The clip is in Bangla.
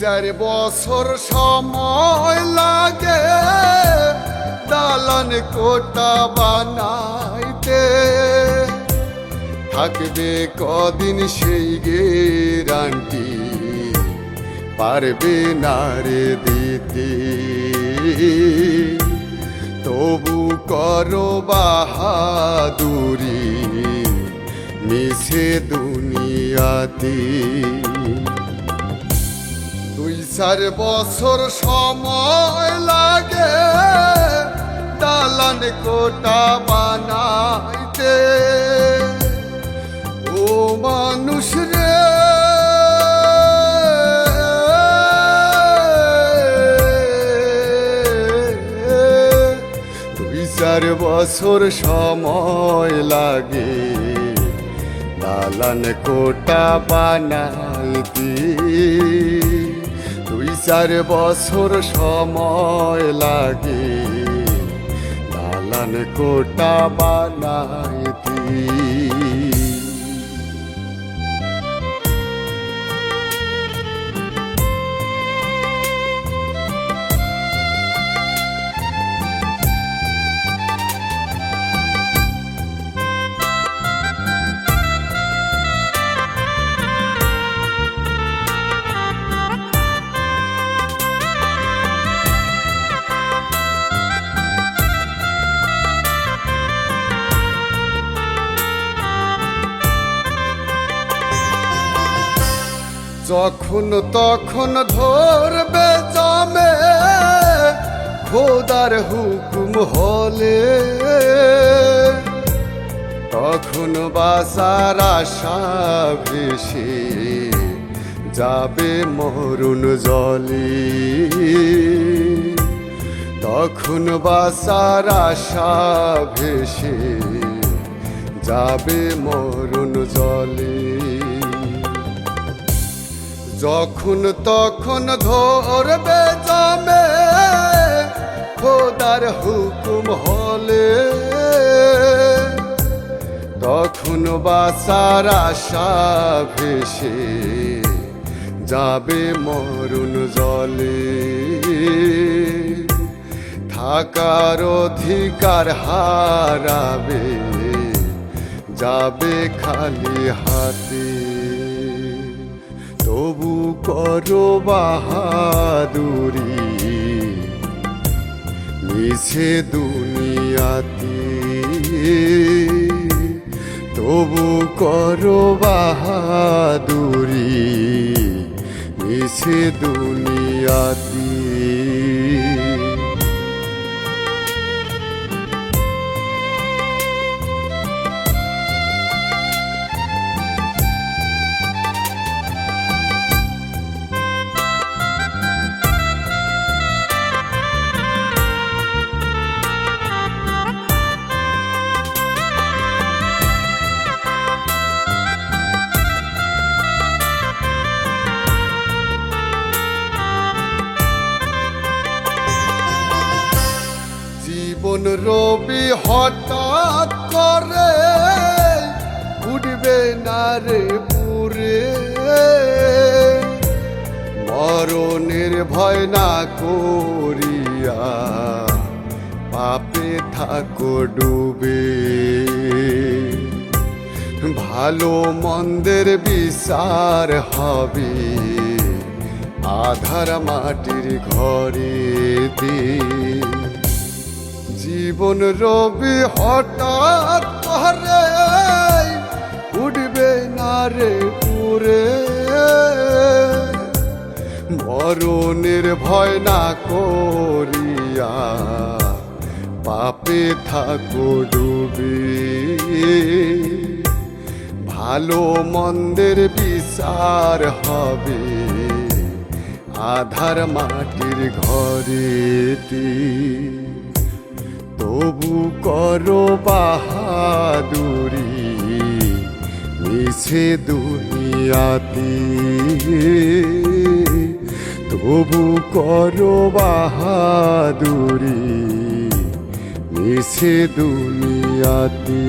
চার বছর সময় লাগে, দালান কোটা বানাইতে। থাকবে কদিন সেই গে গেরান্টি পারবে না রে দিতে। তবু করো বাহাদুরি মিশে দুনিয়াতে। দুই চার বছর সময় লাগে দালান কোটা বানাইতে। ও মানুষ রে। দুই চার বছর সময় লাগে দালান কোটা বানাইতে। চার বছর সময় লাগে। লালান কোটা বানাইতে যখন তখন ধরবে জমে, খোদার হুকুম হলে। তখন বাসার ভেসে যাবে মরুণ জলে। তখন বাসার ভেসে যাবে মরুণ জলে। যখন তখন ধরবে জমে, খোদার হুকুম হলে। তখন বাসার আশা ভেসে যাবে মরুন জলে। থাকার অধিকার হারাবে, যাবে খালি হাতে। তবু করো বাহাদুরি। মিছে দুনিয়াতে। তবু করো বাহাদুরি। মিছে দুনিয়াতে। জীবন রবি হঠাৎ করে উঠবে না রে পুরে। মরণের ভয় না করিয়া পাপে থাকো ডুবে। ভালো মন্দের বিচার হবে আধার মাটির ঘরে দিয়ে। জীবন রবি হঠাৎ উঠবে না রে পুরে। মরণের ভয় না করিয়া পাপে থাকো ডুবে। ভালো মন্দের বিচার হবে আধার মাটির ঘরেতে তবু করো বাহাদুরি মিছে দুনিয়াতি। তবু করো বাহাদুরি মিছে দুনিয়াতে।